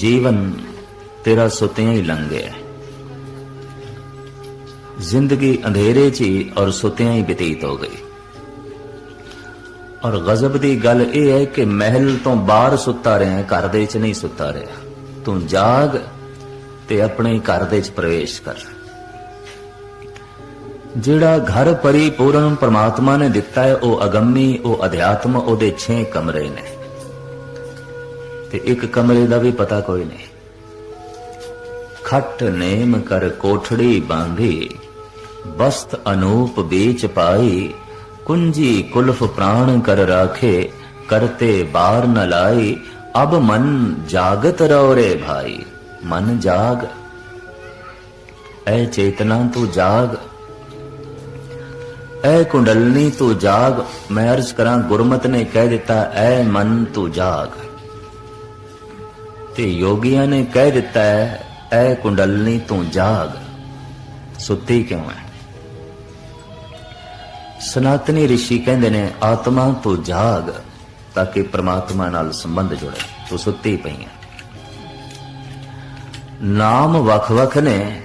ਜੀਵਨ ਤੇਰਾ ਸੁਤਿਆਂ ਹੀ ਲੰਘ ਗਿਆ ਜ਼ਿੰਦਗੀ ਅੰਧੇਰੇ 'ਚ ਹੀ ਔਰ ਸੁਤਿਆਂ ਹੀ ਬਤੀਤ ਹੋ ਗਈ। ਔਰ ਗਜ਼ਬ ਦੀ ਗੱਲ ਇਹ ਹੈ ਕਿ ਮਹਿਲ ਤੋਂ ਬਾਹਰ ਸੁੱਤਾ ਰਿਹਾ, ਘਰ ਦੇ 'ਚ ਨਹੀਂ ਸੁੱਤਾ ਰਿਹਾ। ਤੂੰ ਜਾਗ ਤੇ ਆਪਣੇ ਘਰ ਦੇ 'ਚ ਪ੍ਰਵੇਸ਼ ਕਰ। ਜਿਹੜਾ ਘਰ ਪਰਿਪੂਰਨ ਪ੍ਰਮਾਤਮਾ ਨੇ ਦਿੱਤਾ ਹੈ, ਉਹ ਅਗੰਮੀ, ਉਹ ਅਧਿਆਤਮ, ਉਹਦੇ 6 ਕਮਰੇ ਨੇ। ਤੇ ਇੱਕ ਕਮਰੇ ਦਾ ਵੀ ਪਤਾ ਕੋਈ ਨਹੀਂ। ਖੱਟ ਨੇਮ ਕਰ ਕੋਠੜੀ ਬਾਂਧੀ, ਬਸਤ ਅਨੂਪ ਬੀਚ ਪਾਈ, ਕੁੰਜੀ ਕੁਲਫ ਪ੍ਰਾਣ ਕਰ ਰਾਖੇ, ਕਰਤੇ ਬਾਰ ਨ ਲਾਈ, ਅਬ ਮਨ ਜਾਗਤ ਰੋ ਰੇ ਭਾਈ, ਮਨ ਜਾਗ। ਐ ਚੇਤਨਾ ਤੂੰ ਜਾਗ, ਐ ਕੁੰਡਲਨੀ ਤੂੰ ਜਾਗ, ਮੈਂ ਅਰਜ਼ ਕਰਾਂ ਗੁਰਮਤ ਨੇ ਕਹਿ ਦਿੱਤਾ, ਐ ਮਨ ਤੂੰ ਜਾਗ। ਤੇ ਯੋਗੀਆਂ ਨੇ ਕਹਿ ਦਿੱਤਾ ਹੈ, ਐ ਕੁੰਡਲਨੀ ਤੂੰ ਜਾਗ, ਸੁੱਤੀ ਕਿਉਂ ਹੈ ਸਨਾਤਨੀ ઋષਿ ਕਹਿੰਦੇ ਨੇ, ਆਤਮਾ ਤੂੰ ਜਾਗ, ਤਾਂ ਕਿ ਪ੍ਰਮਾਤਮਾ ਨਾਲ ਸੰਬੰਧ ਜੁੜੇ, ਤੂੰ ਸੁੱਤੀ ਪਈ ਹੈ ਨਾਮ ਵੱਖ-ਵੱਖ ਨੇ,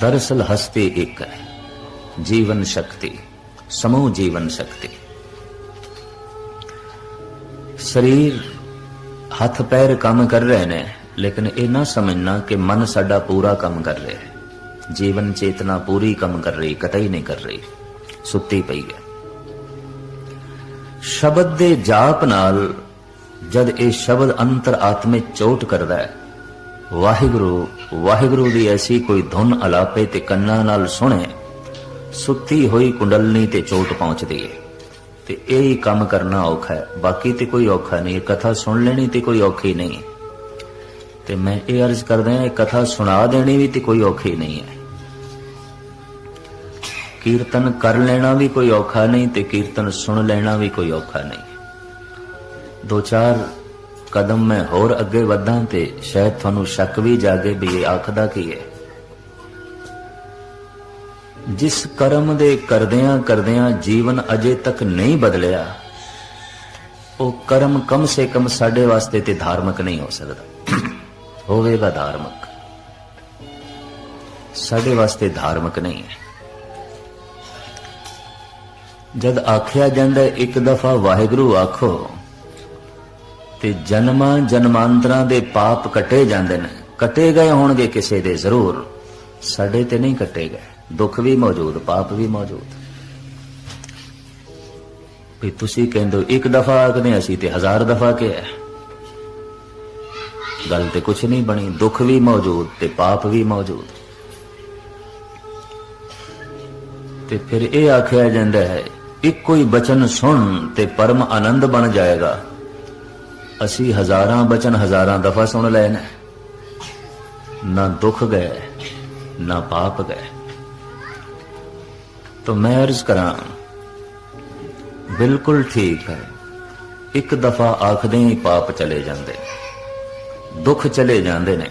ਦਰਸਲ ਹਸਤੀ ਇੱਕ ਹੈ ਜੀਵਨ ਸ਼ਕਤੀ, ਸਮੂਹ ਜੀਵਨ ਸ਼ਕਤੀ। ਸਰੀਰ ਹੱਥ ਪੈਰ ਕੰਮ ਕਰ ਰਹੇ ਨੇ, ਲੇਕਿਨ ਇਹ ਨਾ ਸਮਝਣਾ ਕਿ ਮਨ ਸਾਡਾ ਪੂਰਾ ਕੰਮ ਕਰ ਰਿਹਾ ਹੈ। ਜੀਵਨ ਚੇਤਨਾ ਪੂਰੀ ਕੰਮ ਕਰ ਰਹੀ, ਕਤਈ ਨਹੀਂ ਕਰ ਰਹੀ, ਸੁੱਤੀ ਪਈ ਹੈ। ਸ਼ਬਦ ਦੇ ਜਾਪ ਨਾਲ ਜਦ ਇਹ ਸ਼ਬਦ ਅੰਤਰ ਆਤਮੇ ਚੋਟ ਕਰਦਾ ਹੈ, ਵਾਹਿਗੁਰੂ ਵਾਹਿਗੁਰੂ ਦੀ ਐਸੀ ਕੋਈ ਧੁਨ ਅਲਾਪੇ ਤੇ ਕੰਨਾਂ ਨਾਲ ਸੁਣੇ, ਸੁੱਤੀ ਹੋਈ ਕੁੰਡਲਨੀ ਤੇ ਚੋਟ ਪਹੁੰਚਦੀ ਹੈ। ਤੇ ਇਹ ਹੀ ਕੰਮ ਕਰਨਾ ਔਖਾ ਹੈ। ਬਾਕੀ ਤੇ ਕੋਈ ਔਖਾ ਨਹੀਂ, ਇਹ ਕਥਾ ਸੁਣ ਲੈਣੀ ਤੇ ਕੋਈ ਔਖੀ ਨਹੀਂ। ਤੇ ਮੈਂ ਇਹ ਅਰਜ਼ ਕਰਦਾ ਹਾਂ, ਇਹ ਕਥਾ ਸੁਣਾ ਦੇਣੀ ਵੀ ਤੇ ਕੋਈ ਔਖੀ ਨਹੀਂ ਹੈ। ਕੀਰਤਨ ਕਰ ਲੈਣਾ ਵੀ ਕੋਈ ਔਖਾ ਨਹੀਂ ਤੇ ਕੀਰਤਨ ਸੁਣ ਲੈਣਾ ਵੀ ਕੋਈ ਔਖਾ ਨਹੀਂ। ਦੋ ਚਾਰ ਕਦਮ ਮੈਂ ਹੋਰ ਅੱਗੇ ਵਧਾਂ ਤੇ ਸ਼ਾਇਦ ਤੁਹਾਨੂੰ ਸ਼ੱਕ ਵੀ ਜਾਗੇ ਵੀ ਇਹ ਆਖਦਾ ਕੀ ਹੈ। ਜਿਸ ਕਰਮ ਦੇ ਕਰਦਿਆਂ ਕਰਦਿਆਂ ਜੀਵਨ ਅਜੇ ਤੱਕ ਨਹੀਂ ਬਦਲਿਆ, ਉਹ ਕਰਮ ਕਮ ਸੇ ਕਮ ਸਾਡੇ ਵਾਸਤੇ ਤੇ ਧਾਰਮਿਕ ਨਹੀਂ ਹੋ ਸਕਦਾ। ਹੋਵੇਗਾ ਧਾਰਮਿਕ। ਸਾਡੇ ਵਾਸਤੇ ਧਾਰਮਿਕ ਨਹੀਂ ਹੈ। ਜਦ ਆਖਿਆ ਜਾਂਦਾ ਇੱਕ ਦਫਾ ਵਾਹਿਗੁਰੂ ਆਖੋ, ਤੇ ਜਨਮਾਂ ਜਨਮਾਂਤਰਾਂ ਦੇ ਪਾਪ ਕੱਟੇ ਜਾਂਦੇ ਨੇ। ਕੱਟੇ ਗਏ ਹੋਣਗੇ ਕਿਸੇ ਦੇ ਜ਼ਰੂਰ, ਸਾਡੇ ਤੇ ਨਹੀਂ ਕੱਟੇ ਗਏ। ਦੁੱਖ ਵੀ ਮੌਜੂਦ, ਪਾਪ ਵੀ ਮੌਜੂਦ। ਵੀ ਤੁਸੀਂ ਕਹਿੰਦੇ ਹੋ, ਇੱਕ ਦਫਾ ਆਖਦੇ ਅਸੀਂ ਤੇ ਹਜ਼ਾਰ ਦਫਾ ਕਿਹਾ ਗੱਲ ਤੇ ਕੁਛ ਨਹੀਂ ਬਣੀ, ਦੁੱਖ ਵੀ ਮੌਜੂਦ ਤੇ ਪਾਪ ਵੀ ਮੌਜੂਦ। ਤੇ ਫਿਰ ਇਹ ਆਖਿਆ ਜਾਂਦਾ ਹੈ, ਇੱਕੋ ਹੀ ਬਚਨ ਸੁਣ ਤੇ ਪਰਮ ਆਨੰਦ ਬਣ ਜਾਏਗਾ। ਅਸੀਂ ਹਜ਼ਾਰਾਂ ਬਚਨ ਹਜ਼ਾਰਾਂ ਦਫਾ ਸੁਣ ਲੈਣਾ ਨਾ ਦੁੱਖ ਗਏ, ਨਾ ਪਾਪ ਗਏ। ਤਾਂ ਮੈਂ ਅਰਜ਼ ਕਰਾਂ। ਬਿਲਕੁਲ ਠੀਕ ਹੈ। ਇੱਕ ਦਫਾ ਆਖਦੇ ਹੀ ਪਾਪ ਚਲੇ ਜਾਂਦੇ। ਦੁੱਖ ਚਲੇ ਜਾਂਦੇ ਨੇ।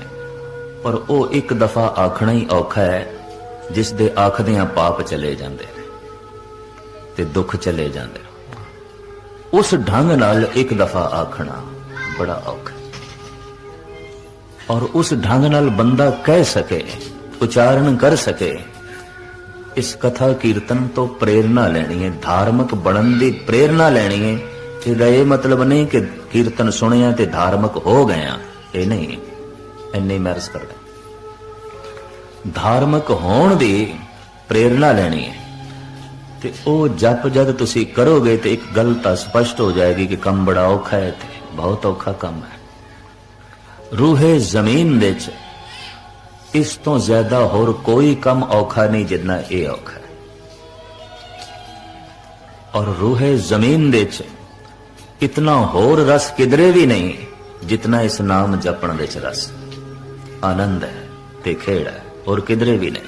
ਪਰ ਉਹ ਇੱਕ ਦਫਾ ਆਖਣਾ ਹੀ ਔਖਾ ਹੈ, ਜਿਸ ਦੇ ਆਖਦਿਆਂ ਪਾਪ ਚਲੇ ਜਾਂਦੇ ਨੇ ਤੇ ਦੁੱਖ ਚਲੇ ਜਾਂਦੇ ਉਸ ਢੰਗ ਨਾਲ ਇੱਕ ਦਫਾ ਆਖਣਾ ਬੜਾ ਔਖਾ ਔਰ ਉਸ ਢੰਗ ਨਾਲ ਬੰਦਾ ਕਹਿ ਸਕੇ, ਉਚਾਰਨ ਕਰ ਸਕੇ ਇਸ ਕਥਾ ਕੀਰਤਨ ਤੋਂ ਪ੍ਰੇਰਣਾ ਲੈਣੀ ਹੈ, ਧਾਰਮਿਕ ਬਣਨ ਦੀ ਪ੍ਰੇਰਣਾ ਲੈਣੀ ਹੈ। ਇਹਦਾ ਇਹ ਮਤਲਬ ਨਹੀਂ ਕਿ ਕੀਰਤਨ ਸੁਣਿਆ ਤੇ ਧਾਰਮਿਕ ਹੋ ਗਿਆ ਇਹ ਨਹੀਂ। ਇੰਨੇ ਮਰਜ਼ ਕਰਦਾ। ਧਾਰਮਿਕ ਹੋਣ ਦੀ ਪ੍ਰੇਰਣਾ ਲੈਣੀ ਹੈ। ਤੇ ਉਹ ਜਪ ਜਦ ਤੁਸੀਂ ਕਰੋਗੇ ਤੇ ਇੱਕ ਗੱਲ ਤਾਂ ਸਪਸ਼ਟ ਹੋ ਜਾਏਗੀ ਕਿ ਕੰਮ ਬੜਾ ਔਖਾ ਹੈ ਤੇ ਬਹੁਤ ਔਖਾ ਕੰਮ ਹੈ। ਰੂਹੇ ਜ਼ਮੀਨ ਵਿੱਚ ਇਸ ਤੋਂ ਜ਼ਿਆਦਾ ਹੋਰ ਕੋਈ ਕੰਮ ਔਖਾ ਨਹੀਂ ਜਿੰਨਾ ਇਹ ਔਖਾ ਔਰ ਰੂਹੇ ਜ਼ਮੀਨ ਦੇ ਚ ਇਤਨਾ ਹੋਰ ਰਸ ਕਿਧਰੇ ਵੀ ਨਹੀਂ ਜਿਤਨਾ ਇਸ ਨਾਮ ਜਪਣ ਵਿੱਚ ਰਸ। ਆਨੰਦ ਹੈ ਤੇ ਖੇੜ ਹੈ ਔਰ ਕਿਧਰੇ ਵੀ ਨਹੀਂ।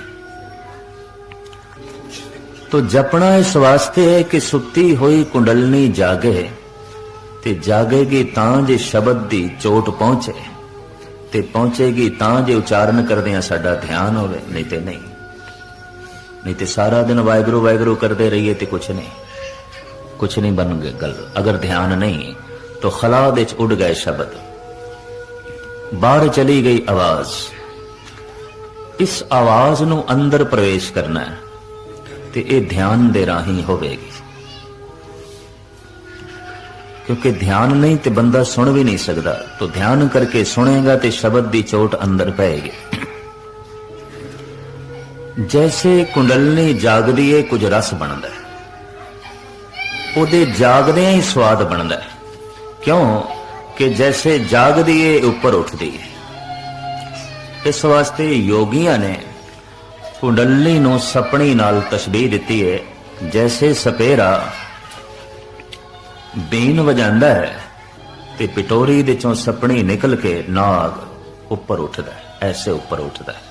ਤੋ ਜਪਣਾ ਇਸ ਵਾਸਤੇ ਹੈ ਕਿ ਸੁੱਤੀ ਹੋਈ ਕੁੰਡਲਨੀ ਜਾਗੇ ਤੇ ਜਾਗੇਗੀ ਤਾਂ ਜੇ ਸ਼ਬਦ ਦੀ ਚੋਟ ਪਹੁੰਚੇ। ਤੇ ਪਹੁੰਚੇਗੀ, ਤਾਂ ਜੇ ਉਚਾਰਨ ਕਰਦੇ ਆ ਸਾਡਾ ਧਿਆਨ ਹੋਵੇ, ਨਹੀਂ ਤੇ ਨਹੀਂ। ਨਹੀਂ ਤੇ ਸਾਰਾ ਦਿਨ ਵਾਹਿਗੁਰੂ ਵਾਹਿਗੁਰੂ ਕਰਦੇ ਰਹੀਏ ਤੇ ਕੁਛ ਨਹੀਂ। ਕੁਛ ਨਹੀਂ ਬਣ ਗਏ ਗੱਲ। ਅਗਰ ਧਿਆਨ ਨਹੀਂ, ਤਾਂ ਖਲਾ ਦੇ ਚ ਉੱਡ ਗਏ ਸ਼ਬਦ। ਬਾਹਰ ਚਲੀ ਗਈ ਆਵਾਜ਼। ਇਸ ਆਵਾਜ਼ ਨੂੰ ਅੰਦਰ ਪ੍ਰਵੇਸ਼ ਕਰਨਾ ਹੈ ਤੇ ਇਹ ਧਿਆਨ ਦੇ ਰਾਹੀਂ ਹੋਵੇਗੀ। ਕਿਉਂਕਿ ਧਿਆਨ ਨਹੀਂ ਤੇ ਬੰਦਾ ਸੁਣ ਵੀ ਨਹੀਂ ਸਕਦਾ। ਤੋ ਧਿਆਨ ਕਰਕੇ ਸੁਣੇਗਾ ਤੇ ਸ਼ਬਦ ਦੀ ਚੋਟ ਅੰਦਰ ਪਏਗੀ। ਜੈਸੇ ਕੁੰਡਲਨੀ ਜਾਗਦੀ ਏ ਕੁਝ ਰਸ ਬਣਦਾ ਉਹਦੇ ਜਾਗਦਿਆਂ ਹੀ ਸਵਾਦ ਬਣਦਾ ਕਿਉਂ? ਕਿ ਜੈਸੇ ਜਾਗਦੀ ਏ ਉੱਪਰ ਉੱਠਦੀ ਏ ਇਸ ਵਾਸਤੇ ਯੋਗੀਆਂ ਨੇ ਕੁੰਡਲਨੀ ਨੂੰ ਸਪਣੀ ਨਾਲ ਤਸ਼ਬੀਹ ਦਿੱਤੀ ਏ ਜੈਸੇ ਸਪੇਰਾ ਬੀਨ ਵਜਾਂਦਾ ਹੈ ਤੇ ਪਿਟੋਰੀ ਦੇ ਚੋਂ ਸਪਣੀ ਨਿਕਲ ਕੇ ਨਾਗ ਉੱਪਰ ਉੱਠਦਾ ਹੈ, ਐਸੇ ਉੱਪਰ ਉੱਠਦਾ ਹੈ।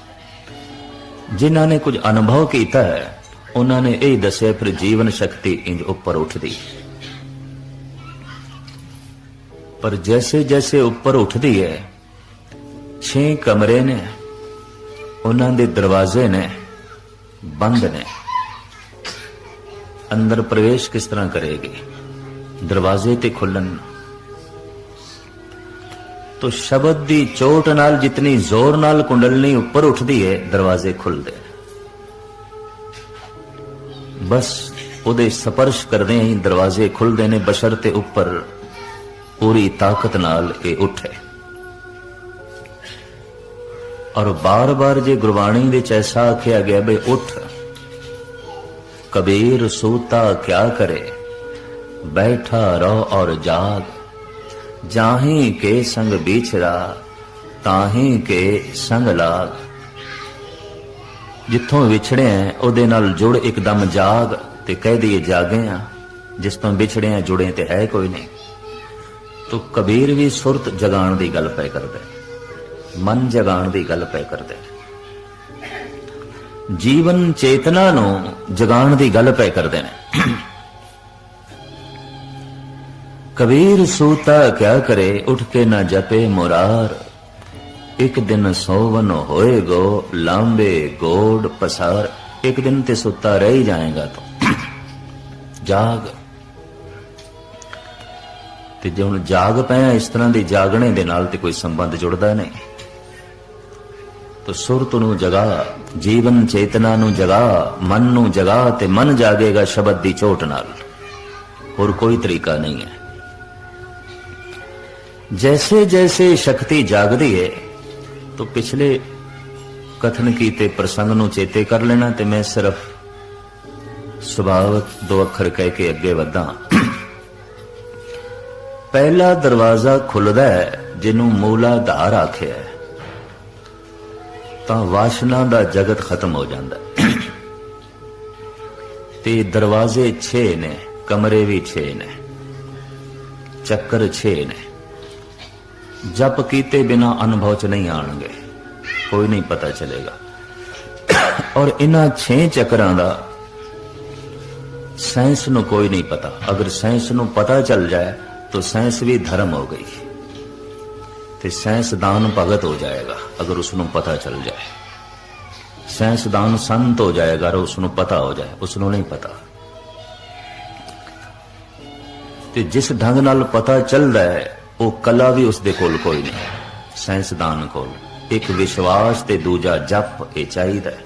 ਜਿਨ੍ਹਾਂ ਨੇ ਕੁਝ ਅਨੁਭਵ ਕੀਤਾ ਹੈ, ਉਹਨਾਂ ਨੇ ਇਹ ਦੱਸਿਆ, ਫਿਰ ਜੀਵਨ ਸ਼ਕਤੀ ਇੰਜ ਉੱਪਰ ਉੱਠਦੀ ਪਰ ਜੈਸੇ ਜੈਸੇ ਉੱਪਰ ਉੱਠਦੀ ਹੈ, ਛੇ ਕਮਰੇ ਨੇ, ਉਹਨਾਂ ਦੇ ਦਰਵਾਜ਼ੇ ਨੇ, ਬੰਦ ਨੇ। ਅੰਦਰ ਪ੍ਰਵੇਸ਼ ਕਿਸ ਤਰ੍ਹਾਂ ਕਰੇਗੀ? ਦਰਵਾਜ਼ੇ ਤੇ ਖੁੱਲਣ। ਤੋ ਸ਼ਬਦ ਦੀ ਚੋਟ ਨਾਲ ਜਿਤਨੀ ਜ਼ੋਰ ਨਾਲ ਕੁੰਡਲਨੀ ਉੱਪਰ ਉੱਠਦੀ ਹੈ ਦਰਵਾਜ਼ੇ ਖੁੱਲਦੇ। ਬਸ ਉਹਦੇ ਸਪਰਸ਼ ਕਰਦੇ ਹੀ ਦਰਵਾਜ਼ੇ ਖੁੱਲਦੇ ਨੇ ਬਸ਼ਰ ਤੇ ਉੱਪਰ। ਪੂਰੀ ਤਾਕਤ ਨਾਲ ਇਹ ਉੱਠੇ। ਔਰ ਬਾਰ-ਬਾਰ ਜੇ ਗੁਰਬਾਣੀ ਵਿੱਚ ਐਸਾ ਆਖਿਆ ਗਿਆ ਬਈ ਉੱਠ। ਕਬੀਰ ਸੂਤਾ ਕਿਆ ਕਰੇ? ਬੈਠਾ ਰੋ ਔਰ ਜਾਗ। ਜਾਹੀਂ ਕੇ ਸੰਗ ਵਿਚਰਾ ਤਾਹੀਂ ਕੇ ਸੰਗ ਲਾਗ। ਜਿੱਥੋਂ ਵਿਛੜੇ ਆ ਉਹਦੇ ਨਾਲ ਜੁੜ ਇੱਕਦਮ ਜਾਗ ਤੇ ਕਹਿ ਦਈਏ ਜਾਗੇ ਆ ਜਿਸ ਤੋਂ ਵਿਛੜੇ ਆ ਜੁੜੇ ਤੇ ਹੈ ਕੋਈ ਨਹੀਂ। ਤੋ ਕਬੀਰ ਵੀ ਸੁਰਤ ਜਗਾਉਣ ਦੀ ਗੱਲ ਪੈ ਕਰਦਾ ਮਨ ਜਗਾਉਣ ਦੀ ਗੱਲ ਪੈ ਕਰਦਾ ਜੀਵਨ ਚੇਤਨਾ ਨੂੰ ਜਗਾਉਣ ਦੀ ਗੱਲ ਪੈ ਕਰਦੇ ਨੇ ਕਬੀਰ ਸੂਤਾ ਕਿਆ ਕਰੇ, ਉਠ ਕੇ ਨਾ ਜਪੇ ਮੁਰਾਰ। ਇੱਕ ਦਿਨ ਸੋਵਨ ਹੋਏਗੋ ਲਾਂਬੇ ਗੋੜ ਪਸਾਰ। ਇੱਕ ਦਿਨ ਤੇ ਸੁੱਤਾ ਰਹਿ ਜਾਏਗਾ ਤੂੰ। ਜਾਗ। ਤੇ ਜੇ ਹੁਣ ਜਾਗ ਪਿਆ ਇਸ ਤਰ੍ਹਾਂ ਦੇ ਜਾਗਣੇ ਦੇ ਨਾਲ ਤੇ ਕੋਈ ਸੰਬੰਧ ਜੁੜਦਾ ਨਹੀਂ। ਤੋ ਸੁਰਤ ਨੂੰ ਜਗਾ, ਜੀਵਨ ਚੇਤਨਾ ਨੂੰ ਜਗਾ, ਮਨ ਨੂੰ ਜਗਾ ਤੇ ਮਨ ਜਾਗੇਗਾ ਸ਼ਬਦ ਦੀ ਚੋਟ ਨਾਲ। ਹੋਰ ਕੋਈ ਤਰੀਕਾ ਨਹੀਂ ਹੈ। जैसे जैसे शक्ति जागदी है तो पिछले कथन ਕੀਤੇ ਪ੍ਰਸੰਗ ਨੂੰ ਚੇਤੇ ਕਰ ਲੈਣਾ ਤੇ ਮੈਂ ਸਿਰਫ ਸੁਭਾਵਕ ਦੋ ਅੱਖਰ ਕਹਿ ਕੇ ਅੱਗੇ ਵਧਾਂ ਪਹਿਲਾ ਦਰਵਾਜ਼ਾ ਖੁੱਲਦਾ ਹੈ ਜਿਹਨੂੰ ਮੂਲਾਧਾਰ ਆਖਿਆ ਹੈ ਤਾਂ ਵਾਸ਼ਨਾ ਦਾ ਜਗਤ ਖਤਮ ਹੋ ਜਾਂਦਾ ਹੈ। ਤੇ ਦਰਵਾਜ਼ੇ 6 ਨੇ ਕਮਰੇ ਵੀ 6 ਨੇ ਚੱਕਰ 6 ਨੇ ਜਪ ਕੀਤੇ ਬਿਨਾ ਅਨੁਭਵ ਚ ਨਹੀਂ ਆਣਗੇ। ਕੋਈ ਨਹੀਂ ਪਤਾ ਚਲੇਗਾ। ਔਰ ਇਹਨਾਂ 6 ਚੱਕਰਾਂ ਦਾ ਸਾਇੰਸ ਨੂੰ ਕੋਈ ਨਹੀਂ ਪਤਾ। ਅਗਰ ਸਾਇੰਸ ਨੂੰ ਪਤਾ ਚੱਲ ਜਾਏ, ਤਾਂ ਸਾਇੰਸ ਵੀ ਧਰਮ ਹੋ ਗਈ। ਤੇ ਸਾਇੰਸਦਾਨ ਭਗਤ ਹੋ ਜਾਏਗਾ, ਅਗਰ ਉਸ ਨੂੰ ਪਤਾ ਚੱਲ ਜਾਏ। ਸਾਇੰਸਦਾਨ ਸੰਤ ਹੋ ਜਾਏਗਾ, ਅਗਰ ਉਸ ਨੂੰ ਪਤਾ ਹੋ ਜਾਏ। ਉਸ ਨੂੰ ਨਹੀਂ ਪਤਾ। ਤੇ ਜਿਸ ਢੰਗ ਨਾਲ ਪਤਾ ਚੱਲਦਾ ਹੈ ਉਹ ਕਲਾ ਵੀ ਉਸ ਦੇ ਕੋਲ ਕੋਈ ਨਹੀਂ, ਸਾਇੰਸਦਾਨ ਕੋਲ। ਇੱਕ ਵਿਸ਼ਵਾਸ ਤੇ ਦੂਜਾ ਜਪ ਇਹ ਚਾਹੀਦਾ ਹੈ।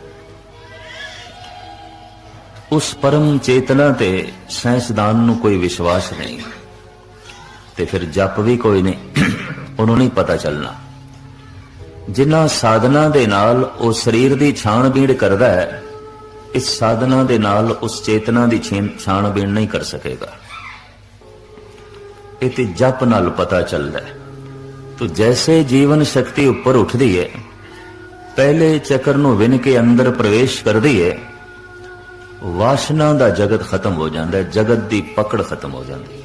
ਉਸ ਪਰਮ ਚੇਤਨਾ ਤੇ ਸਾਇੰਸਦਾਨ ਨੂੰ ਕੋਈ ਵਿਸ਼ਵਾਸ ਨਹੀਂ। ਤੇ ਫਿਰ ਜਪ ਵੀ ਕੋਈ ਨਹੀਂ, ਉਹਨੂੰ ਨਹੀਂ ਪਤਾ ਚੱਲਣਾ। ਜਿਨ੍ਹਾਂ ਸਾਧਨਾ ਦੇ ਨਾਲ ਉਹ ਸਰੀਰ ਦੀ ਛਾਣਬੀਣ ਕਰਦਾ ਹੈ, ਇਸ ਸਾਧਨਾ ਦੇ ਨਾਲ ਉਸ ਚੇਤਨਾ ਦੀ ਛਾਣਬੀਣ ਨਹੀਂ ਕਰ ਸਕੇਗਾ। ਇਹ ਤੇ ਜਪ ਨਾਲ ਪਤਾ ਚੱਲਦਾ ਹੈ। ਤੋ ਜੈਸੇ ਜੀਵਨ ਸ਼ਕਤੀ ਉੱਪਰ ਉੱਠਦੀ ਹੈ ਪਹਿਲੇ ਚੱਕਰ ਨੂੰ ਵਿਨ ਕੇ ਅੰਦਰ ਪ੍ਰਵੇਸ਼ ਕਰਦੀ ਹੈ ਵਾਸ਼ਨਾ ਦਾ ਜਗਤ ਖਤਮ ਹੋ ਜਾਂਦਾ ਹੈ, ਜਗਤ ਦੀ ਪਕੜ ਖਤਮ ਹੋ ਜਾਂਦੀ ਹੈ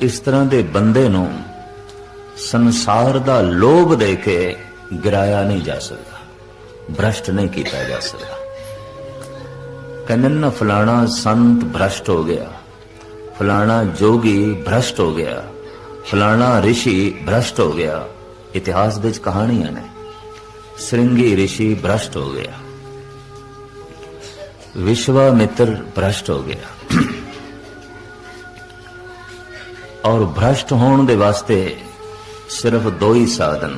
ਇਸ ਤਰ੍ਹਾਂ ਦੇ ਬੰਦੇ ਨੂੰ ਸੰਸਾਰ ਦਾ ਲੋਭ ਦੇ ਕੇ ਗਿਰਾਇਆ ਨਹੀਂ ਜਾ ਸਕਦਾ, ਭ੍ਰਸ਼ਟ ਨਹੀਂ ਕੀਤਾ ਜਾ ਸਕਦਾ। ਕਹਿੰਦੇ ਫਲਾਣਾ ਸੰਤ ਭ੍ਰਸ਼ਟ ਹੋ ਗਿਆ। ਫਲਾਣਾ ਜੋਗੀ ਭ੍ਰਸ਼ਟ ਹੋ ਗਿਆ ਫਲਾਣਾ ઋષਿ ਭ੍ਰਸ਼ਟ ਹੋ ਗਿਆ ਇਤਿਹਾਸ ਵਿੱਚ ਕਹਾਣੀਆਂ ਨੇ ਸ੍ਰਿੰਗੀ ઋષਿ ਭ੍ਰਸ਼ਟ ਹੋ ਗਿਆ ਵਿਸ਼ਵਾਮਿੱਤਰ ਭ੍ਰਸ਼ਟ ਹੋ ਗਿਆ ਔਰ ਭ੍ਰਸ਼ਟ ਹੋਣ ਦੇ ਵਾਸਤੇ ਸਿਰਫ ਦੋ ਹੀ ਸਾਧਨ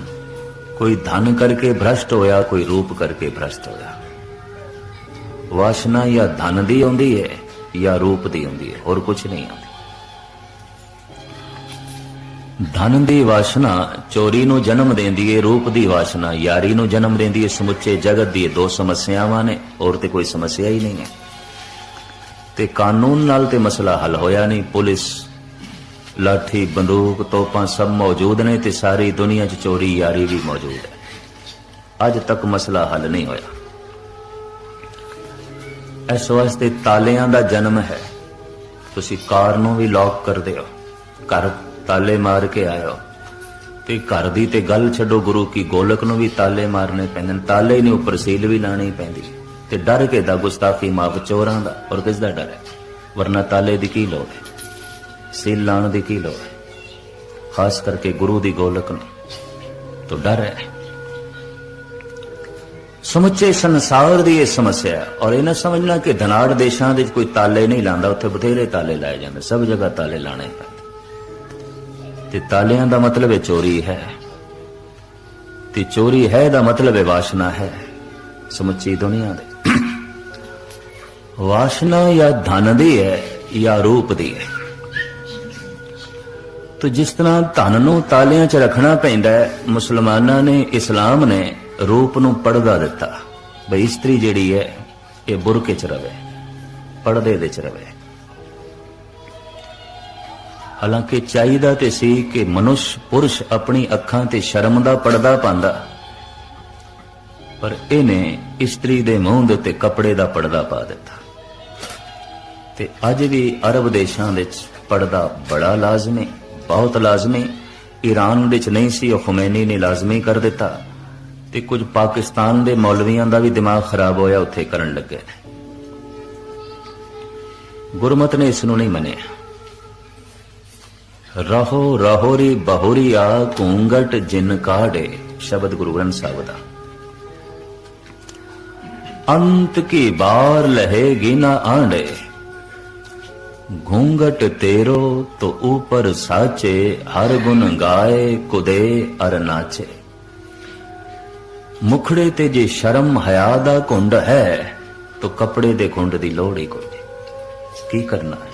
ਕੋਈ ਧਨ ਕਰਕੇ ਭ੍ਰਸ਼ਟ ਹੋਇਆ ਕੋਈ ਰੂਪ ਕਰਕੇ ਭ੍ਰਸ਼ਟ ਹੋਇਆ ਵਾਸ਼ਨਾ ਜਾਂ ਧਨ ਦੀ ਆਉਂਦੀ ਹੈ ਜਾਂ ਰੂਪ ਦੀ ਆਉਂਦੀ ਹੈ, ਹੋਰ ਕੁਝ ਨਹੀਂ ਆਉਂਦੀ। ਧਨ ਦੀ ਵਾਸ਼ਨਾ ਚੋਰੀ ਨੂੰ ਜਨਮ ਦਿੰਦੀ ਹੈ ਰੂਪ ਦੀ ਵਾਸ਼ਨਾ ਯਾਰੀ ਨੂੰ ਜਨਮ ਦਿੰਦੀ ਹੈ ਸਮੁੱਚੇ ਜਗਤ ਦੀ ਦੋ ਸਮੱਸਿਆਵਾਂ ਨੇ, ਹੋਰ ਤੇ ਕੋਈ ਸਮੱਸਿਆ ਹੀ ਨਹੀਂ ਹੈ। ਤੇ ਕਾਨੂੰਨ ਨਾਲ ਤੇ ਮਸਲਾ ਹੱਲ ਹੋਇਆ ਨਹੀਂ, ਪੁਲਿਸ, ਲਾਠੀ, ਬੰਦੂਕ, ਤੋਪਾਂ ਸਭ ਮੌਜੂਦ ਨੇ ਤੇ ਸਾਰੀ ਦੁਨੀਆ 'ਚ ਚੋਰੀ ਯਾਰੀ ਵੀ ਮੌਜੂਦ ਹੈ। ਅੱਜ ਤੱਕ ਮਸਲਾ ਹੱਲ ਨਹੀਂ ਹੋਇਆ। ਇਸ ਵਾਸਤੇ ਤਾਲਿਆਂ ਦਾ ਜਨਮ ਹੈ। ਤੁਸੀਂ ਕਾਰ ਨੂੰ ਵੀ ਲੌਕ ਕਰਦੇ ਹੋ ਘਰ ਤਾਲੇ ਮਾਰ ਕੇ ਆਇਓ। ਤੇ ਘਰ ਦੀ ਤੇ ਗੱਲ ਛੱਡੋ ਗੁਰੂ ਕੀ ਗੋਲਕ ਨੂੰ ਵੀ ਤਾਲੇ ਮਾਰਨੇ ਪੈਂਦੇ ਨੇ। ਤਾਲੇ ਨੇ ਉੱਪਰ ਸੀਲ ਵੀ ਲਾਣੀ ਪੈਂਦੀ। ਤੇ ਡਰ ਕੇ ਦਾ ਗੁਸਤਾਖੀ ਮਾਫ ਚੋਰਾਂ ਦਾ। ਔਰ ਕਿਸ ਦਾ ਡਰ ਹੈ? ਵਰਨਾ ਤਾਲੇ ਦੀ ਕੀ ਲੋੜ ਹੈ? ਸੀਲ ਲਾਉਣ ਦੀ ਕੀ ਲੋੜ ਹੈ? ਖਾਸ ਕਰਕੇ ਗੁਰੂ ਦੀ ਗੋਲਕ ਨੂੰ। ਤੋਂ ਡਰ ਹੈ। ਸਮੁੱਚੇ ਸੰਸਾਰ ਦੀ ਇਹ ਸਮੱਸਿਆ ਔਰ ਇਹ ਨਾ ਸਮਝਣਾ ਕਿ ਧਨਾੜ ਦੇਸ਼ਾਂ ਦੇ ਵਿੱਚ ਕੋਈ ਤਾਲੇ ਨਹੀਂ ਲਾਉਂਦਾ, ਉੱਥੇ ਬਥੇਰੇ ਤਾਲੇ ਲਾਏ ਜਾਂਦੇ, ਸਭ ਜਗ੍ਹਾ ਤਾਲੇ ਲਾਣੇ ਪੈਂਦੇ। ਤੇ ਤਾਲਿਆਂ ਦਾ ਮਤਲਬ ਹੈ ਚੋਰੀ ਹੈ। ਤੇ ਚੋਰੀ ਹੈ ਦਾ ਮਤਲਬ ਹੈ ਵਾਸ਼ਨਾ ਹੈ, ਸਮੁੱਚੀ ਦੁਨੀਆ ਦੇ। ਵਾਸ਼ਨਾ ਜਾਂ ਧਨ ਦੀ ਹੈ ਜਾਂ ਰੂਪ ਦੀ ਹੈ। ਤੋ ਜਿਸ ਤਰ੍ਹਾਂ ਧਨ ਨੂੰ ਤਾਲਿਆਂ 'ਚ ਰੱਖਣਾ ਪੈਂਦਾ ਹੈ, ਮੁਸਲਮਾਨਾਂ ਨੇ, ਇਸਲਾਮ ਨੇ ਰੂਪ ਨੂੰ ਪਰਦਾ ਦਿੱਤਾ। ਬਈ ਇਸਤਰੀ ਜਿਹੜੀ ਹੈ, ਇਹ ਬੁਰਕੇ 'ਚ ਰਵੇ ਪਰਦੇ ਦੇ 'ਚ ਰਵੇ। ਹਾਲਾਂਕਿ ਚਾਹੀਦਾ ਤੇ ਸੀ ਕਿ ਮਨੁੱਖ ਪੁਰਸ਼ ਆਪਣੀ ਅੱਖਾਂ ਤੇ ਸ਼ਰਮ ਦਾ ਪਰਦਾ ਪਾਉਂਦਾ। ਪਰ ਇਹਨੇ ਇਸਤਰੀ ਦੇ ਮੂੰਹ ਦੇ ਉੱਤੇ ਕੱਪੜੇ ਦਾ ਪਰਦਾ ਪਾ ਦਿੱਤਾ। ਤੇ ਅੱਜ ਵੀ ਅਰਬ ਦੇਸ਼ਾਂ ਵਿੱਚ ਪਰਦਾ ਬੜਾ ਲਾਜ਼ਮੀ, ਬਹੁਤ ਲਾਜ਼ਮੀ। ਈਰਾਨ ਵਿੱਚ ਨਹੀਂ ਸੀ, ਉਹ ਖੁਮੈਨੀ ਨੇ ਲਾਜ਼ਮੀ ਕਰ ਦਿੱਤਾ। ਤੇ ਕੁਝ ਪਾਕਿਸਤਾਨ ਦੇ ਮੌਲਵੀਆਂ ਦਾ ਵੀ ਦਿਮਾਗ ਖਰਾਬ ਹੋਇਆ ਉੱਥੇ ਕਰਨ ਲੱਗੇ ਨੇ ਗੁਰਮਤ ਨੇ ਇਸ ਨੂੰ ਨਹੀਂ ਮੰਨਿਆ ਰਹੋ ਰਹੋਰੀ ਬਹੋਰੀਆ ਘੂੰਗਟ ਜਿਨ ਕਾੜੇ ਸ਼ਬਦ ਗੁਰੂ ਗ੍ਰੰਥ ਸਾਹਿਬ ਦਾ ਅੰਤ ਕੀ ਬਾਰ ਲਹੇਗੀ ਨਾ ਆਂਡੇ घूंघट तेरो तो ऊपर साचे हर गुण गाए कुदे अर नाचे ਮੁਖੜੇ ਤੇ ਜੇ ਸ਼ਰਮ ਹਯਾ ਦਾ ਕੁੰਡ ਹੈ ਤਾਂ ਕੱਪੜੇ ਦੇ ਕੁੰਡ ਦੀ ਲੋੜ ਹੀ ਕੋਈ ਕੀ ਕਰਨਾ ਹੈ?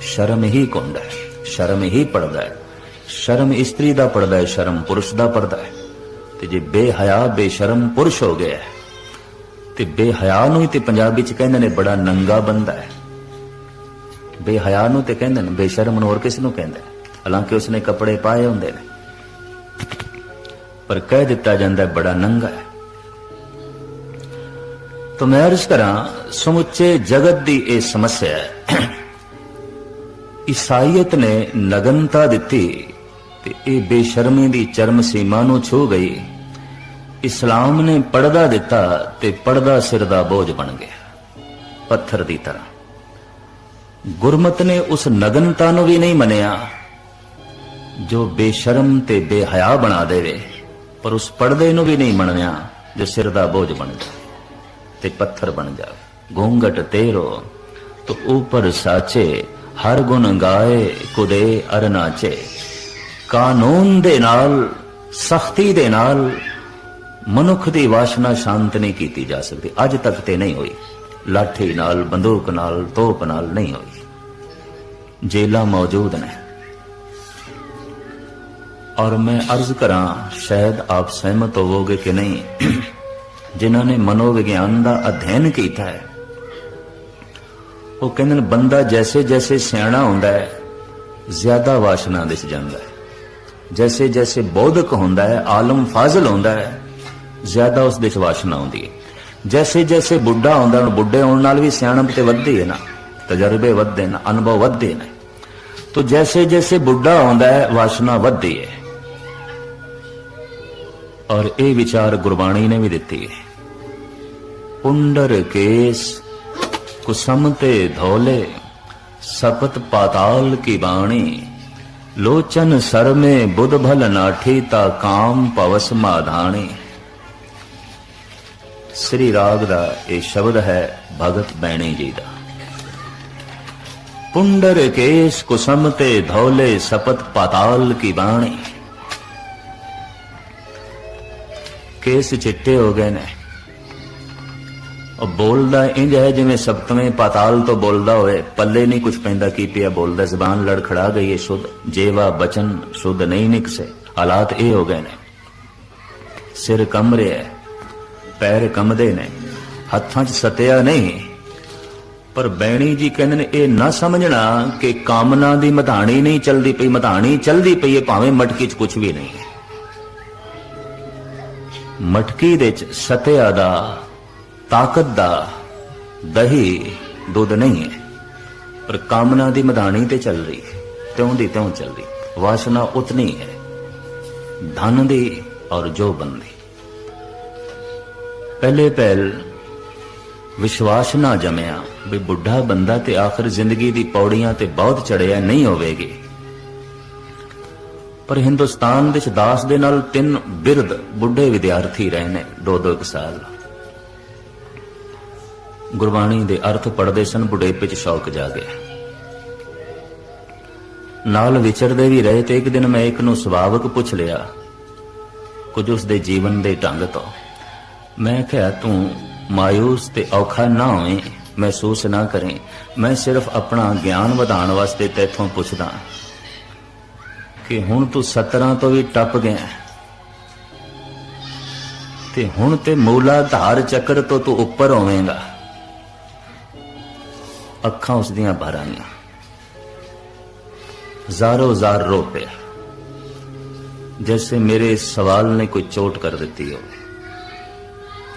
ਸ਼ਰਮ ਹੀ ਕੁੰਡ ਹੈ ਸ਼ਰਮ ਹੀ ਪਰਦਾ ਹੈ। ਸ਼ਰਮ ਇਸਤਰੀ ਦਾ ਪਰਦਾ ਹੈ ਸ਼ਰਮ ਪੁਰਸ਼ ਦਾ ਪਰਦਾ ਹੈ। ਤੇ ਜੇ ਬੇਹਯਾ ਬੇਸ਼ਰਮ ਪੁਰਸ਼ ਹੋ ਗਿਆ ਹੈ, ਤੇ ਬੇਹਯਾ ਨੂੰ ਹੀ ਤੇ ਪੰਜਾਬੀ ਚ ਕਹਿੰਦੇ ਨੇ ਬੜਾ ਨੰਗਾ ਬੰਦਾ ਹੈ। ਬੇਹਯਾ ਨੂੰ ਤੇ ਕਹਿੰਦੇ ਨੇ ਬੇਸ਼ਰਮ ਨੂੰ ਹੋਰ ਕਿਸ ਨੂੰ ਕਹਿੰਦੇ ਹਾਲਾਂਕਿ ਉਸਨੇ ਕੱਪੜੇ ਪਾਏ ਹੁੰਦੇ ਨੇ। ਪਰ ਕਹਿ ਦਿੱਤਾ ਜਾਂਦਾ ਬੜਾ ਨੰਗਾ ਹੈ। ਤਾਂ ਮੈਂ ਅਰਜ਼ ਕਰਾਂ, ਸਮੁੱਚੇ ਜਗਤ ਦੀ ਇਹ ਸਮੱਸਿਆ ਹੈ ਈਸਾਈਅਤ ਨੇ ਨਗਨਤਾ ਦਿੱਤੀ ਤੇ ਇਹ ਬੇਸ਼ਰਮੀ ਦੀ ਚਰਮ ਸੀਮਾ ਨੂੰ ਛੂ ਗਈ। ਇਸਲਾਮ ਨੇ ਪਰਦਾ ਦਿੱਤਾ ਤੇ ਪਰਦਾ ਸਿਰ ਦਾ ਬੋਝ ਬਣ ਗਿਆ, ਪੱਥਰ ਦੀ ਤਰ੍ਹਾਂ। ਗੁਰਮਤ ਨੇ ਉਸ ਨਗਨਤਾ ਨੂੰ ਵੀ ਨਹੀਂ ਮੰਨਿਆ, ਜੋ ਬੇਸ਼ਰਮ ਤੇ ਬੇਹਯਾ ਬਣਾ ਦੇਵੇ। ਪਰ ਉਸ ਪਰਦੇ ਨੂੰ ਵੀ ਨਹੀਂ ਮੰਨਿਆ ਜੋ ਸਿਰ ਦਾ ਬੋਝ ਬਣ ਜਾਵੇ ਤੇ ਪੱਥਰ ਬਣ ਜਾਵੇ। ਘੂੰਗਟ ਤੇਰੋ, ਤੋ ਉਪਰ ਸਾਚੇ, ਹਰ ਗੁਣ ਗਾਏ, ਕੁਦੇ ਅਰ ਨਾਚੇ। ਕਾਨੂੰਨ ਦੇ ਨਾਲ, ਸਖਤੀ ਦੇ ਨਾਲ ਮਨੁੱਖ ਦੀ ਵਾਸ਼ਨਾ ਸ਼ਾਂਤ ਨਹੀਂ ਕੀਤੀ ਜਾ ਸਕਦੀ। ਅੱਜ ਤੱਕ ਤੇ ਨਹੀਂ ਹੋਈ। ਲਾਠੀ ਨਾਲ, ਬੰਦੂਕ ਨਾਲ, ਤੋਪ ਨਾਲ ਨਹੀਂ ਹੋਈ। ਜੇਲਾਂ ਮੌਜੂਦ ਨੇ। ਔਰ ਮੈਂ ਅਰਜ਼ ਕਰਾਂ, ਸ਼ਾਇਦ ਆਪ ਸਹਿਮਤ ਹੋਵੋਗੇ ਕਿ ਨਹੀਂ, ਜਿਨ੍ਹਾਂ ਨੇ ਮਨੋਵਿਗਿਆਨ ਦਾ ਅਧਿਐਨ ਕੀਤਾ ਹੈ। ਉਹ ਕਹਿੰਦੇ ਨੇ, ਬੰਦਾ ਜੈਸੇ ਜੈਸੇ ਸਿਆਣਾ ਹੁੰਦਾ ਹੈ, ਜ਼ਿਆਦਾ ਵਾਸ਼ਨਾ ਵਿੱਚ ਜਾਂਦਾ ਹੈ। ਜੈਸੇ ਜੈਸੇ ਬੌਧਕ ਹੁੰਦਾ ਹੈ, ਆਲਮ ਫਾਜ਼ਲ ਹੁੰਦਾ ਹੈ, ਜ਼ਿਆਦਾ ਉਸ ਦੇ ਵਾਸ਼ਨਾ ਆਉਂਦੀ ਹੈ। ਜੈਸੇ ਜੈਸੇ ਬੁੱਢਾ ਹੁੰਦਾ ਹੈ, ਬੁੱਢੇ ਹੋਣ ਨਾਲ ਵੀ ਸਿਆਣਪ ਤੇ ਵੱਧਦੀ ਹੈ ਨਾ, ਤਜਰਬੇ ਵੱਧਦੇ ਨੇ, ਅਨੁਭਵ ਵੱਧਦੇ ਨੇ। ਤੋ ਜੈਸੇ ਜੈਸੇ ਬੁੱਢਾ ਹੁੰਦਾ ਹੈ, ਵਾਸ਼ਨਾ ਵੱਧਦੀ ਹੈ। ਔਰ ਇਹ ਵਿਚਾਰ ਗੁਰਬਾਣੀ ਨੇ ਵੀ ਦਿੱਤੀ ਹੈ। ਪੁੰਡਰ ਕੇਸ, ਕੁਸਮ ਤੇ ਧੋਲੇ, ਸਪਤ ਪਾਤਾਲ ਕੀ ਬਾਣੀ, ਲੋਚਨ ਸਰ ਮੇ ਬੁੱਧ ਭਲ ਨਾਠੀ ਤਾ ਕਾਮ ਪਵਸ ਮਾਧਾਣੀ। ਸ੍ਰੀ ਰਾਗ ਦਾ ਇਹ ਸ਼ਬਦ ਹੈ ਭਗਤ ਬੈਣੀ ਜੀ ਦਾ। ਪੁੰਡਰ ਕੇਸ, ਕੁਸਮ ਤੇ ਧੋਲੇ, ਸਪਤ ਪਾਤਾਲ ਕੀ ਬਾਣੀ। ਕੇਸ ਚਿੱਟੇ ਹੋ ਗਏ ਨੇ। ਉਹ ਬੋਲਦਾ ਇੰਜ ਹੈ ਜਿਵੇਂ ਸਬਤਵੇਂ ਪਾਤਾਲ ਤੋਂ ਬੋਲਦਾ ਹੋਵੇ। ਪੱਲੇ ਨਹੀਂ ਕੁਝ ਪੈਂਦਾ ਕੀ ਪਿਆ ਬੋਲਦਾ। ਜ਼ਬਾਨ ਲੜਖੜਾ ਗਈ ਹੈ ਸ਼ੁੱਧ। ਜੇਵਾ ਬਚਨ ਸ਼ੁੱਧ ਨਹੀਂ ਨਿਕਸੇ। ਹਾਲਾਤ ਇਹ ਹੋ ਗਏ ਨੇ। ਸਿਰ ਕੰਬ ਰਿਹਾ ਹੈ। ਪੈਰ ਕੰਬਦੇ ਨੇ। ਹੱਥਾਂ 'ਚ ਸਤਿਆ ਨਹੀਂ। ਪਰ ਬੈਣੀ ਜੀ ਕਹਿੰਦੇ ਨੇ, ਇਹ ਨਾ ਸਮਝਣਾ ਕਿ ਕਾਮਨਾ ਦੀ ਮਧਾਣੀ ਨਹੀਂ ਚਲਦੀ ਪਈ। ਮਧਾਣੀ ਚਲਦੀ ਪਈ ਹੈ ਭਾਵੇਂ ਮਟਕੀ 'ਚ ਕੁਝ ਵੀ ਨਹੀਂ। ਮਟਕੀ ਦੇ 'ਚ ਸਤਿਆ ਦਾ, ਤਾਕਤ ਦਾ, ਦਹੀ ਦੁੱਧ ਨਹੀਂ ਹੈ। ਪਰ ਕਾਮਨਾ ਦੀ ਮਧਾਣੀ ਤੇ ਚੱਲ ਰਹੀ ਹੈ, ਤਿਉਂ ਦੀ ਤਿਉਂ ਚੱਲ ਰਹੀ ਵਾਸ਼ਨਾ ਉਤਨੀ ਹੈ, ਧਨ ਦੀ ਔਰ ਜੋ ਬੰਦੀ ਪਹਿਲੇ ਪਹਿਲ, ਵਿਸ਼ਵਾਸ ਨਾ ਜਮਿਆ ਵੀ ਬੁੱਢਾ ਬੰਦਾ ਤੇ ਆਖਰ ਜ਼ਿੰਦਗੀ ਦੀ ਪੌੜੀਆਂ ਤੇ ਬਹੁਤ ਚੜਿਆ ਨਹੀਂ ਹੋਵੇਗੀ। ਪਰ ਹਿੰਦੁਸਤਾਨ ਵਿੱਚ ਦਾਸ ਦੇ ਨਾਲ ਤਿੰਨ ਬਿਰਧ ਬੁੱਢੇ ਵਿਦਿਆਰਥੀ ਰਹੇ ਨੇ, ਦੋ ਦੋ ਇੱਕ ਸਾਲ। ਗੁਰਬਾਣੀ ਦੇ ਅਰਥ ਪੜਦੇ ਸਨ, ਬੁਢੇਪੇ ਚ ਸ਼ੌਕ ਜਾਗਿਆ ਨਾਲ ਵਿਚਰਦੇ ਵੀ ਰਹੇ ਤੇ ਇੱਕ ਦਿਨ ਮੈਂ ਇੱਕ ਨੂੰ ਸੁਭਾਵਕ ਪੁੱਛ ਲਿਆ, ਕੁਝ ਉਸ ਦੇ ਜੀਵਨ ਦੇ ਢੰਗ ਤੋਂ? ਮੈਂ ਕਿਹਾ, ਤੂੰ ਮਾਇੂਸ ਤੇ ਔਖਾ ਨਾ ਹੋਵੇਂ, ਮਹਿਸੂਸ ਨਾ ਕਰੇ। ਮੈਂ ਸਿਰਫ ਆਪਣਾ ਗਿਆਨ ਵਧਾਉਣ ਵਾਸਤੇ ਤੇਥੋਂ ਪੁੱਛਦਾ ਕਿ ਹੁਣ ਤੂੰ 17 ਤੋਂ ਵੀ ਟੱਪ ਗਿਆ ਤੇ ਹੁਣ ਤੇ ਮੂਲਾ ਧਾਰ ਚੱਕਰ ਤੋਂ ਤੂੰ ਉੱਪਰ ਹੋਵੇਂਗਾ ਅੱਖਾਂ ਉਸ ਦੀਆਂ ਭਰ ਆਈਆਂ ਜ਼ਾਰੋ ਜ਼ਾਰ ਰੋ ਪਿਆ। ਜੈਸੇ ਮੇਰੇ ਇਸ ਸਵਾਲ ਨੇ ਕੋਈ ਚੋਟ ਕਰ ਦਿੱਤੀ ਹੋਵੇ।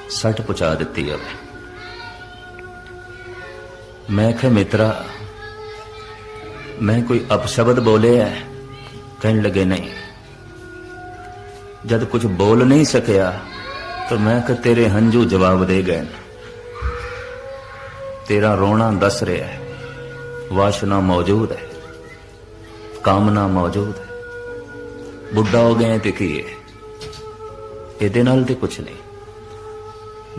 ਸੱਟ ਪਹੁੰਚਾ ਦਿੱਤੀ ਹੋਵੇ। ਮੈਂ ਕਿਹਾ, ਮਿੱਤਰਾ, ਮੈਂ ਕੋਈ ਅਪਸ਼ਬਦ ਬੋਲਿਆ ਕਹਿਣ ਲੱਗੇ, ਨਹੀਂ, ਜਦ ਕੁਝ ਬੋਲ ਨਹੀਂ ਸਕਿਆ ਤਾਂ ਮੈਂ ਕਿ ਤੇਰੇ ਹੰਝੂ ਜਵਾਬ ਦੇ ਗਏ ਨੇ। ਤੇਰਾ ਰੋਣਾ ਦੱਸ ਰਿਹਾ ਹੈ, ਵਾਸ਼ਨਾ ਮੌਜੂਦ ਹੈ, ਕਾਮਨਾ ਮੌਜੂਦ ਹੈ। ਬੁੱਢਾ ਹੋ ਗਏ ਤੇ ਕੀ ਹੈ? ਇਹਦੇ ਨਾਲ ਤੇ ਕੁਝ ਨਹੀਂ।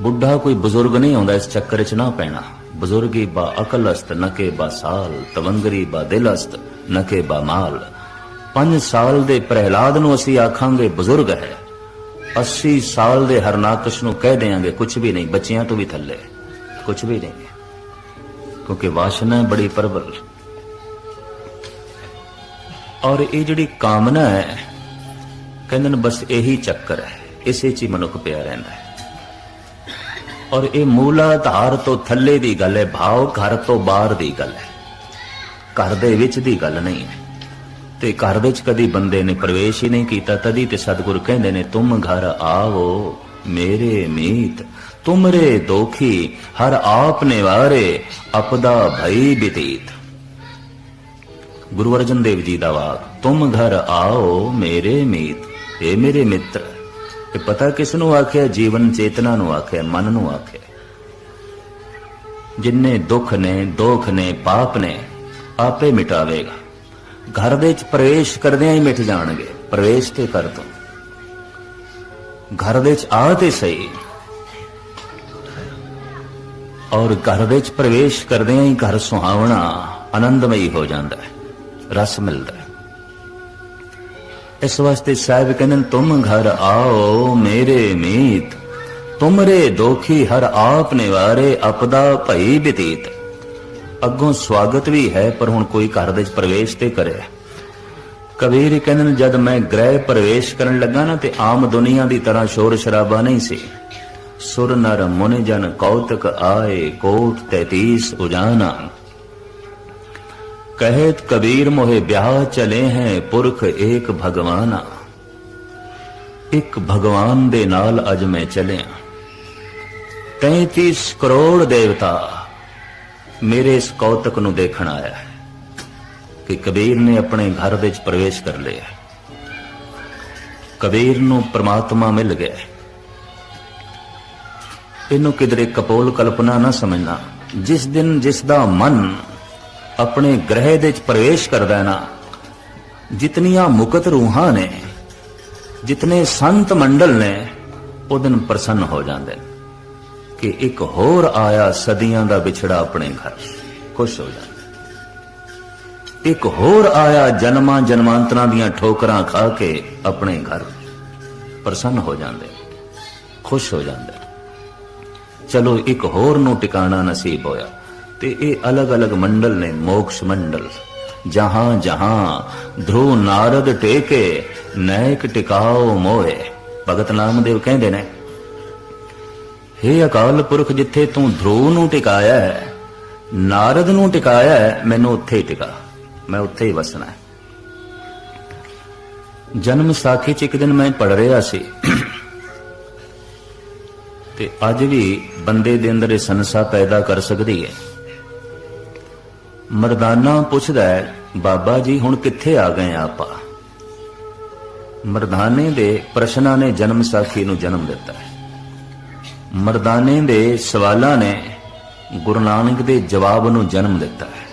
ਬੁੱਢਾ ਕੋਈ ਬਜ਼ੁਰਗ ਨਹੀਂ ਹੁੰਦਾ ਇਸ ਚੱਕਰ 'ਚ ਨਾ ਪੈਣਾ। ਬਜ਼ੁਰਗੀ ਬਾ ਅਕਲਸਤ ਨਕੇ ਬਾ ਸਾਲ, ਤਵੰਗਰੀ ਬਾ ਦਿਲ ਅਸਤ ਨਕੇ ਬਾ ਮਾਲ। 5 ਸਾਲ ਦੇ ਪ੍ਰਹਿਲਾਦ ਨੂੰ ਅਸੀਂ ਆਖਾਂਗੇ ਬਜ਼ੁਰਗ ਹੈ। 80 ਸਾਲ ਦੇ ਹਰਨਾਕਸ਼ ਨੂੰ ਕਹਿ ਦੇਾਂਗੇ ਕੁਝ ਵੀ ਨਹੀਂ, ਬੱਚਿਆਂ ਤੋਂ ਵੀ ਥੱਲੇ। ਕੁਝ ਵੀ ਨਹੀਂ। ਕਿਉਂਕਿ ਵਾਸ਼ਨਾ ਬੜੀ ਪ੍ਰਬਲ ਔਰ ਇਹ ਜਿਹੜੀ ਕਾਮਨਾ ਹੈ, ਕਹਿੰਦੇ ਨੇ ਬਸ ਇਹੀ ਚੱਕਰ ਹੈ, ਇਸੇ 'ਚ ਹੀ ਮਨੁੱਖ ਪਿਆ ਰਹਿੰਦਾ ਹੈ। ਔਰ ਇਹ ਮੂਲਾ ਧਾਰ ਤੋਂ ਥੱਲੇ ਦੀ ਗੱਲ ਹੈ, ਭਾਵ ਘਰ ਤੋਂ ਬਾਹਰ ਦੀ ਗੱਲ ਹੈ। ਘਰ ਦੇ ਵਿੱਚ ਦੀ ਗੱਲ ਨਹੀਂ ਹੈ। ਤੇ ਘਰ ਵਿੱਚ ਕਦੀ ਬੰਦੇ ਨੇ ਪ੍ਰਵੇਸ਼ ਹੀ ਨਹੀਂ ਕੀਤਾ, ਤਦੀ ਤੇ ਸਤਿਗੁਰ ਕਹਿੰਦੇ ਨੇ, ਤੁਮ ਘਰ ਆਵੋ, ਮੇਰੇ ਮੀਤ, ਤੁਮਰੇ ਦੋਖੀ, ਹਰ ਆਪ ਨਿਵਾਰੇ, ਅਪਦਾ ਭਈ ਬਤੀਤ। ਗੁਰੂ ਅਰਜਨ ਦੇਵ ਜੀ ਦਾ ਵਾਕ, ਤੁਮ ਘਰ ਆਓ ਮੇਰੇ ਮੀਤ ਏ ਮੇਰੇ ਮਿੱਤਰ। ਇਹ ਪਤਾ ਕਿਸ ਨੂੰ ਆਖਿਆ? ਜੀਵਨ ਚੇਤਨਾ ਨੂੰ ਆਖਿਆ, ਮਨ ਨੂੰ ਆਖਿਆ। ਜਿੰਨੇ ਦੁੱਖ ਨੇ, ਦੋਖ ਨੇ, ਪਾਪ ਨੇ, ਆਪੇ ਮਿਟਾਵੇਗਾ। ਘਰ ਦੇ ਵਿੱਚ ਪ੍ਰਵੇਸ਼ ਕਰਦਿਆਂ ਹੀ ਮਿਟ ਜਾਣਗੇ। ਪ੍ਰਵੇਸ਼ ਤੇ ਕਰ ਤੋ। ਘਰ ਦੇ ਵਿੱਚ ਆ ਤੇ ਸਹੀ। ਔਰ ਘਰ ਵਿੱਚ ਪ੍ਰਵੇਸ਼ ਕਰਦਿਆਂ ਹੀ ਘਰ ਸੁਹਾਵਣਾ ਆਨੰਦਮਈ ਹੋ ਜਾਂਦਾ ਹੈ। ਰਸ ਮਿਲਦਾ ਹੈ। ਇਸ ਵਾਸਤੇ ਸਾਹਿਬ ਕਹਿੰਦੇ ਨੇ, ਤੁਮ ਘਰ ਆਓ ਮੇਰੇ ਮੀਤ। ਤੁਮਰੇ ਦੋਖੀ ਹਰ ਆਪ ਨਿਵਾਰੇ ਅਪਦਾ ਭਈ ਬਤੀਤ। ਅੱਗੋਂ ਸਵਾਗਤ ਵੀ ਹੈ ਪਰ ਹੁਣ ਕੋਈ ਘਰ ਦੇ ਵਿੱਚ ਪ੍ਰਵੇਸ਼ ਤੇ ਕਰੇ। ਕਬੀਰ ਕਹਿੰਦੇ ਨੇ, ਜਦ ਮੈਂ ਗ੍ਰਹਿ ਪ੍ਰਵੇਸ਼ ਕਰਨ ਲੱਗਾ ਨਾ ਤੇ ਆਮ ਦੁਨੀਆ ਦੀ ਤਰ੍ਹਾਂ ਸ਼ੋਰ ਸ਼ਰਾਬਾ ਨਹੀਂ ਸੀ। ਸੁਰ ਨਰ ਮੁਨ ਜਨ ਕੌਤਕ ਆਏ ਕੋਟ 33 ਉਜਾਨਾ। ਕਹਿਤ ਕਬੀਰ ਮੋਹਿ ਵਿਆਹ ਚਲੇ ਹੈ ਪੁਰਖ ਏਕ ਭਗਵਾਨਾ। ਇੱਕ ਭਗਵਾਨ ਦੇ ਨਾਲ ਅਜ ਮੈਂ ਚਲਿਆ। 33 ਕਰੋੜ ਦੇਵਤਾ ਮੇਰੇ ਇਸ ਕੌਤਕ ਨੂੰ ਦੇਖਣ ਆਇਆ ਹੈ ਕਿ ਕਬੀਰ ਨੇ ਆਪਣੇ ਘਰ ਵਿੱਚ ਪ੍ਰਵੇਸ਼ ਕਰ ਲਿਆ ਕਬੀਰ ਨੂੰ ਪ੍ਰਮਾਤਮਾ ਮਿਲ ਗਿਆ ਇਹਨੂੰ ਕਿਧਰੇ ਕਪੋਲ ਕਲਪਨਾ ਨਾ ਸਮਝਣਾ। ਜਿਸ ਦਿਨ ਜਿਸ ਦਾ ਮਨ ਆਪਣੇ ਗ੍ਰਹਿ ਦੇ ਵਿੱਚ ਪ੍ਰਵੇਸ਼ ਕਰਦਾ ਨਾ, ਜਿਤਨੀਆਂ ਮੁਕਤ ਰੂਹਾਂ ਨੇ, ਜਿਤਨੇ ਸੰਤ ਮੰਡਲ ਨੇ, ਉਹ ਦਿਨ ਪ੍ਰਸੰਨ ਹੋ ਜਾਂਦੇ ਨੇ। ਕਿ ਇੱਕ ਹੋਰ ਆਇਆ ਸਦੀਆਂ ਦਾ ਵਿਛੜਾ ਆਪਣੇ ਘਰ। ਖੁਸ਼ ਹੋ ਜਾਂਦਾ ਇੱਕ ਹੋਰ ਆਇਆ ਜਨਮਾਂ ਜਨਮਾਂਤਰਾਂ ਦੀਆਂ ਠੋਕਰਾਂ ਖਾ ਕੇ ਆਪਣੇ ਘਰ। ਪ੍ਰਸੰਨ ਹੋ ਜਾਂਦੇ। ਖੁਸ਼ ਹੋ ਜਾਂਦੇ। ਚਲੋ ਇੱਕ ਹੋਰ ਨੂੰ ਟਿਕਾਣਾ ਨਸੀਬ ਹੋਇਆ ਤੇ ਇਹ ਅਲੱਗ-ਅਲੱਗ ਮੰਡਲ ਨੇ, ਮੋਕਸ਼ ਮੰਡਲ। ਜਹਾਂ ਜਹਾਂ ਧਰੂ ਨਾਰਦ ਟੇਕੇ, ਨੈਕ ਟਿਕਾਓ ਮੋਏ। ਭਗਤ ਨਾਮਦੇਵ ਕਹਿੰਦੇ ਨੇ ਹੇ ਅਕਾਲ ਪੁਰਖ ਜਿੱਥੇ ਤੂੰ ਧਰੂ ਨੂੰ ਟਿਕਾਇਆ ਹੈ, ਨਾਰਦ ਨੂੰ ਟਿਕਾਇਆ ਹੈ, ਮੈਨੂੰ ਉੱਥੇ ਹੀ ਟਿਕਾ। ਮੈਂ ਉੱਥੇ ਹੀ ਵਸਣਾ ਹੈ। ਜਨਮ ਸਾਖੀ ਚ ਇੱਕ ਦਿਨ ਮੈਂ ਪੜ ਰਿਹਾ ਸੀ। ਤੇ ਅੱਜ ਵੀ ਬੰਦੇ ਦੇ ਅੰਦਰ ਇਹ ਸੰਸਾ ਪੈਦਾ ਕਰ ਸਕਦੀ ਹੈ। ਮਰਦਾਨਾ ਪੁੱਛਦਾ ਹੈ, ਬਾਬਾ ਜੀ, ਹੁਣ ਕਿੱਥੇ ਆ ਗਏ ਆਪਾਂ? ਮਰਦਾਨੇ ਦੇ ਪ੍ਰਸ਼ਨਾਂ ਨੇ ਜਨਮ ਸਾਖੀ ਨੂੰ ਜਨਮ ਦਿੱਤਾ ਹੈ। ਮਰਦਾਨੇ ਦੇ ਸਵਾਲਾਂ ਨੇ ਗੁਰੂ ਨਾਨਕ ਦੇ ਜਵਾਬ ਨੂੰ ਜਨਮ ਦਿੱਤਾ ਹੈ।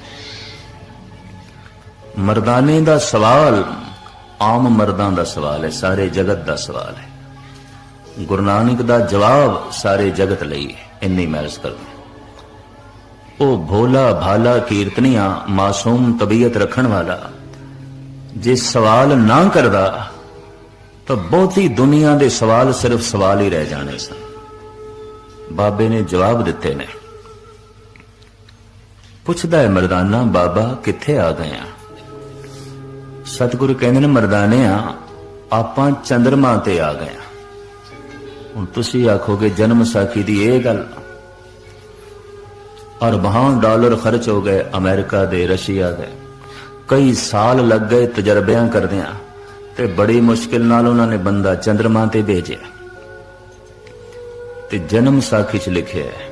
ਮਰਦਾਨੇ ਦਾ ਸਵਾਲ ਆਮ ਮਰਦਾਂ ਦਾ ਸਵਾਲ ਹੈ, ਸਾਰੇ ਜਗਤ ਦਾ ਸਵਾਲ ਹੈ। ਗੁਰੂ ਨਾਨਕ ਦਾ ਜਵਾਬ ਸਾਰੇ ਜਗਤ ਲਈ ਹੈ, ਇੰਨੀ ਮਹਿਰਸ ਕਰਦਾ ਉਹ ਭੋਲਾ ਭਾਲਾ ਕੀਰਤਨੀਆਂ, ਮਾਸੂਮ ਤਬੀਅਤ ਰੱਖਣ ਵਾਲਾ, ਜੇ ਸਵਾਲ ਨਾ ਕਰਦਾ ਤਾਂ ਬਹੁਤੀ ਦੁਨੀਆ ਦੇ ਸਵਾਲ ਸਿਰਫ ਸਵਾਲ ਹੀ ਰਹਿ ਜਾਣੇ ਸਨ। ਬਾਬੇ ਨੇ ਜਵਾਬ ਦਿੱਤੇ ਨੇ। ਪੁੱਛਦਾ ਹੈ ਮਰਦਾਨਾ, ਬਾਬਾ ਕਿੱਥੇ ਆ ਗਏ ਆ? ਸਤਿਗੁਰੂ ਕਹਿੰਦੇ ਨੇ ਮਰਦਾਨਿਆਂ ਆਪਾਂ ਚੰਦਰਮਾ ਤੇ ਆ ਗਏ ਆ। ਹੁਣ ਤੁਸੀਂ ਆਖੋਗੇ, ਜਨਮ ਸਾਖੀ ਦੀ ਇਹ ਗੱਲ। ਅਰਬਾਂ ਡਾਲਰ ਖਰਚ ਹੋ ਗਏ ਅਮਰੀਕਾ ਦੇ, ਰਸ਼ੀਆ ਦੇ। ਕਈ ਸਾਲ ਲੱਗ ਗਏ ਤਜਰਬਿਆਂ ਕਰਦਿਆਂ ਤੇ ਬੜੀ ਮੁਸ਼ਕਿਲ ਨਾਲ ਉਹਨਾਂ ਨੇ ਬੰਦਾ ਚੰਦਰਮਾ ਤੇ ਭੇਜਿਆ। ਤੇ ਜਨਮ ਸਾਖੀ ਚ ਲਿਖਿਆ ਹੈ।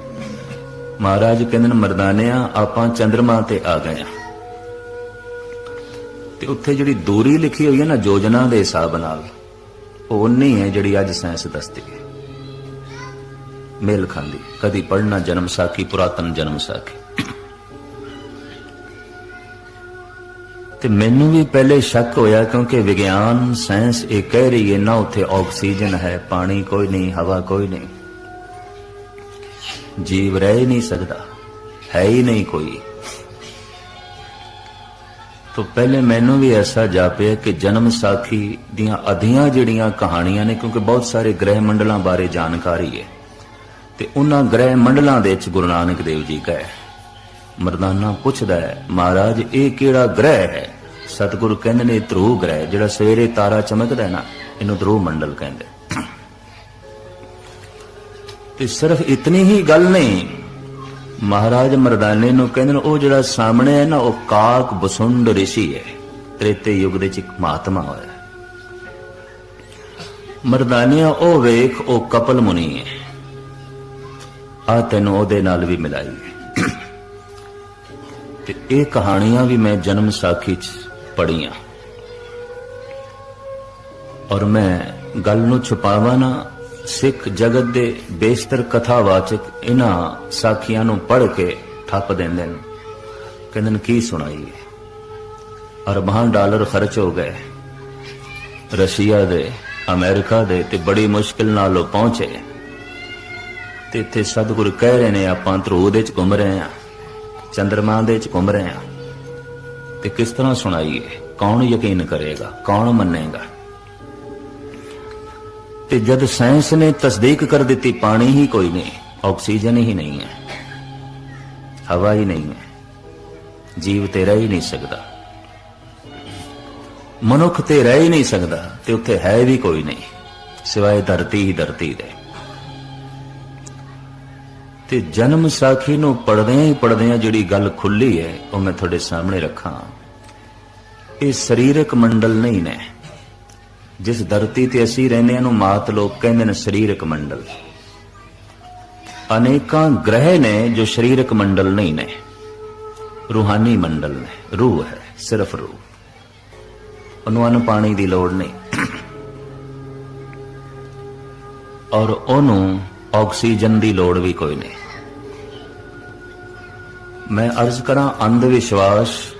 ਮਹਾਰਾਜ ਕਹਿੰਦੇ ਨੇ, ਮਰਦਾਨਿਆਂ, ਆਪਾਂ ਚੰਦਰਮਾ ਤੇ ਆ ਗਏ ਆ ਤੇ ਉੱਥੇ ਜਿਹੜੀ ਦੂਰੀ ਲਿਖੀ ਹੋਈ ਹੈ ਨਾ ਯੋਜਨਾ ਦੇ ਹਿਸਾਬ ਨਾਲ, ਉਹ ਨਹੀਂ ਹੈ ਜਿਹੜੀ ਅੱਜ ਸਾਇੰਸ ਦੱਸਦੀ ਹੈ। ਮੇਲ ਖਾਂਦੀ, ਕਦੀ ਪੜਨਾ ਜਨਮ ਸਾਖੀ, ਪੁਰਾਤਨ ਜਨਮ ਸਾਖੀ। ਤੇ ਮੈਨੂੰ ਵੀ ਪਹਿਲੇ ਸ਼ੱਕ ਹੋਇਆ, ਕਿਉਂਕਿ ਵਿਗਿਆਨ ਸਾਇੰਸ ਇਹ ਕਹਿ ਰਹੀ ਹੈ, ਨਾ ਉੱਥੇ ਆਕਸੀਜਨ ਹੈ, ਪਾਣੀ ਕੋਈ ਨਹੀਂ, ਹਵਾ ਕੋਈ ਨਹੀਂ। ਜੀਵ ਰਹਿ ਹੀ ਨਹੀਂ ਸਕਦਾ, ਹੈ ਹੀ ਨਹੀਂ ਕੋਈ। ਤੋਂ ਪਹਿਲੇ ਮੈਨੂੰ ਵੀ ਐਸਾ ਜਾਪਿਆ ਕਿ ਜਨਮ ਸਾਖੀ ਦੀਆਂ ਅਧੀਆਂ ਜਿਹੜੀਆਂ ਕਹਾਣੀਆਂ ਨੇ, ਕਿਉਂਕਿ ਬਹੁਤ ਸਾਰੇ ਗ੍ਰਹਿ ਮੰਡਲਾਂ ਬਾਰੇ ਜਾਣਕਾਰੀ ਹੈ, ਤੇ ਉਹਨਾਂ ਗ੍ਰਹਿ ਮੰਡਲਾਂ ਦੇ ਵਿੱਚ ਗੁਰੂ ਨਾਨਕ ਦੇਵ ਜੀ ਗਏ ਮਰਦਾਨਾ ਪੁੱਛਦਾ ਹੈ, ਮਹਾਰਾਜ, ਇਹ ਕਿਹੜਾ ਗ੍ਰਹਿ ਹੈ? ਸਤਿਗੁਰੂ ਕਹਿੰਦੇ ਨੇ ਧਰੂ ਗ੍ਰਹਿ, ਜਿਹੜਾ ਸਵੇਰੇ ਤਾਰਾ ਚਮਕਦਾ ਹੈ ਨਾ, ਇਹਨੂੰ ਧਰੂ ਮੰਡਲ ਕਹਿੰਦੇ। ਤੇ ਸਿਰਫ ਇਤਨੀ ਹੀ ਗੱਲ ਨਹੀਂ। ਮਹਾਰਾਜ ਮਰਦਾਨੇ ਨੂੰ ਕਹਿੰਦੇ ਨੇ, ਉਹ ਜਿਹੜਾ ਸਾਹਮਣੇ ਹੈ ਨਾ, ਉਹ ਕਾਕ ਬਸੁੰਡ ਰਿਸ਼ੀ ਹੈ। ਤ੍ਰੇਤੇ ਯੁੱਗ ਦੇ ਚ ਇੱਕ ਮਹਾਤਮਾ ਹੋਇਆ ਮਰਦਾਨਿਆ, ਉਹ ਵੇਖ, ਉਹ ਕਪਲ ਮੁਨੀ ਹੈ। ਆ ਤੈਨੂੰ ਉਹਦੇ ਨਾਲ ਵੀ ਮਿਲਾਈ ਤੇ ਇਹ ਕਹਾਣੀਆਂ ਵੀ ਮੈਂ ਜਨਮ ਸਾਖੀ ਚ ਪੜੀਆਂ ਔਰ ਮੈਂ ਗੱਲ ਨੂੰ ਛੁਪਾਵਾਂ ਨਾ ਸਿੱਖ ਜਗਤ ਦੇ ਬੇਸ਼ਤਰ ਕਥਾਵਾਚਕ ਇਹਨਾਂ ਸਾਖੀਆਂ ਨੂੰ ਪੜ੍ਹ ਕੇ ਠੱਪ ਦਿੰਦੇ ਨੇ। ਕਹਿੰਦੇ ਨੇ, ਕੀ ਸੁਣਾਈਏ? ਅਰਬਾਂ ਡਾਲਰ ਖਰਚ ਹੋ ਗਏ। ਰਸ਼ੀਆ ਦੇ, ਅਮਰੀਕਾ ਦੇ ਤੇ ਬੜੀ ਮੁਸ਼ਕਿਲ ਨਾਲ ਉਹ ਪਹੁੰਚੇ। ਤੇ ਇੱਥੇ ਸਤਿਗੁਰੂ ਕਹਿ ਰਹੇ ਨੇ, ਆਪਾਂ ਧਰੂ ਦੇ ਚ ਘੁੰਮ ਰਹੇ ਆ ਚੰਦਰਮਾ ਦੇ ਚ ਘੁੰਮ ਰਹੇ ਆ ਤੇ ਕਿਸ ਤਰ੍ਹਾਂ ਸੁਣਾਈਏ? ਕੌਣ ਯਕੀਨ ਕਰੇਗਾ? ਕੌਣ ਮੰਨੇਗਾ? ਤੇ ਜਦ ਸਾਇੰਸ ਨੇ ਤਸਦੀਕ ਕਰ ਦਿੱਤੀ, ਪਾਣੀ ਹੀ ਕੋਈ ਨਹੀਂ, ਆਕਸੀਜਨ ਹੀ ਨਹੀਂ ਹੈ, ਹਵਾ ਹੀ ਨਹੀਂ ਹੈ, ਜੀਵ ਤੇ ਰਹਿ ਹੀ ਨਹੀਂ ਸਕਦਾ। ਮਨੁੱਖ ਤੇ ਰਹਿ ਹੀ ਨਹੀਂ ਸਕਦਾ, ਤੇ ਉੱਥੇ ਹੈ ਵੀ ਕੋਈ ਨਹੀਂ, ਸਿਵਾਏ ਧਰਤੀ ਹੀ ਧਰਤੀ ਦੇ। ਤੇ ਜਨਮ ਸਾਖੀ ਨੂੰ ਪੜਦਿਆਂ ਹੀ ਪੜਦਿਆਂ ਜਿਹੜੀ ਗੱਲ ਖੁੱਲੀ ਹੈ, ਉਹ ਮੈਂ ਤੁਹਾਡੇ ਸਾਹਮਣੇ ਰੱਖਾਂ। ਇਹ ਸਰੀਰਕ ਮੰਡਲ ਨਹੀਂ ਨੇ। ਜਿਸ ਧਰਤੀ ਤੇ ਅਸੀਂ ਰਹਿੰਦੇ ਹਾਂ ਨੂੰ ਮਾਤ ਲੋਕ ਕਹਿੰਦੇ ਨੇ ਸਰੀਰਕ ਮੰਡਲ। ਅਨੇਕਾਂ ਗ੍ਰਹਿ ਨੇ ਜੋ ਸਰੀਰਕ ਮੰਡਲ ਨਹੀਂ ਨੇ, ਰੂਹਾਨੀ ਮੰਡਲ ਨੇ। ਰੂਹ ਹੈ, ਸਿਰਫ ਰੂਹ। ਉਹਨੂੰ ਅਨ ਪਾਣੀ ਦੀ ਲੋੜ ਨਹੀਂ। ਔਰ ਉਹਨੂੰ ਆਕਸੀਜਨ ਦੀ ਲੋੜ ਵੀ ਕੋਈ ਨਹੀਂ। ਮੈਂ ਅਰਜ਼ ਕਰਾਂ ਅੰਧ ਵਿਸ਼ਵਾਸ